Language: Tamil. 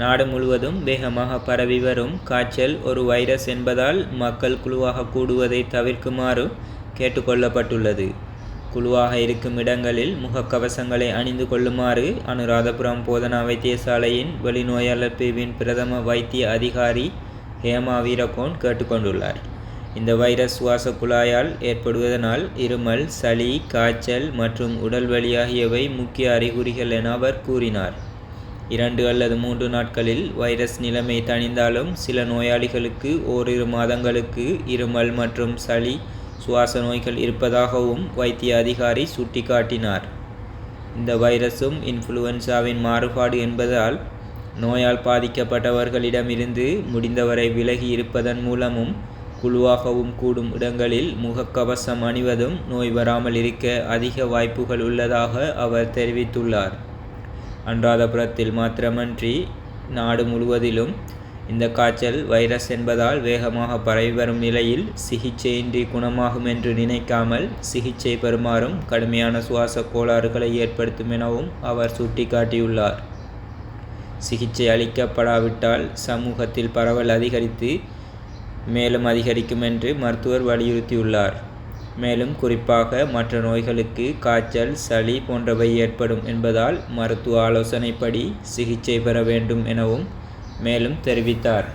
நாடு முழுவதும் வேகமாக பரவி வரும் காய்ச்சல் ஒரு வைரஸ் என்பதால் மக்கள் குழுவாக கூடுவதை தவிர்க்குமாறு கேட்டுக்கொள்ளப்பட்டுள்ளது. குழுவாக இருக்கும் இடங்களில் முகக்கவசங்களை அணிந்து கொள்ளுமாறு அனுராதபுரம் போதனா வைத்தியசாலையின் வெளிநோயாளர் பிரிவின் பிரதம வைத்திய அதிகாரி ஹேமா வீரகோன் கேட்டுக்கொண்டுள்ளார். இந்த வைரஸ் சுவாச குழாயால் ஏற்படுவதனால் இருமல் சளி காய்ச்சல் மற்றும் உடல் வலி ஆகியவை முக்கிய அறிகுறிகள் என அவர் கூறினார். இரண்டு அல்லது மூன்று நாட்களில் வைரஸ் நிலைமை தணிந்தாலும் சில நோயாளிகளுக்கு ஓரிரு மாதங்களுக்கு இருமல் மற்றும் சளி சுவாச நோய்கள் இருப்பதாகவும் வைத்திய அதிகாரி சுட்டிக்காட்டினார். இந்த வைரஸும் இன்ஃப்ளூவன்சாவின் மாறுபாடு என்பதால் நோயால் பாதிக்கப்பட்டவர்களிடமிருந்து முடிந்தவரை விலகி இருப்பதன் மூலமும் குழுவாகவும் கூடும் இடங்களில் முகக்கவசம் அணிவதும் நோய் வராமல் இருக்க அதிக வாய்ப்புகள் உள்ளதாக அவர் தெரிவித்துள்ளார். அன்றாதபுரத்தில் மாத்திரமன்றி நாடு முழுவதிலும் இந்த காய்ச்சல் வைரஸ் என்பதால் வேகமாக பரவி வரும் நிலையில் சிகிச்சையின்றி குணமாகும் என்று நினைக்காமல் சிகிச்சை பெறுமாறும் கடுமையான சுவாச கோளாறுகளை ஏற்படுத்தும் எனவும் அவர் சுட்டிக்காட்டியுள்ளார். சிகிச்சை அளிக்கப்படாவிட்டால் சமூகத்தில் பரவல் அதிகரித்து மேலும் அதிகரிக்கும் என்று மருத்துவர் வலியுறுத்தியுள்ளார். மேலும் குறிப்பாக மற்ற நோய்களுக்கு காய்ச்சல் சளி போன்றவை ஏற்படும் என்பதால் மருத்துவ ஆலோசனைப்படி சிகிச்சை பெற வேண்டும் எனவும் மேலும் தெரிவித்தார்.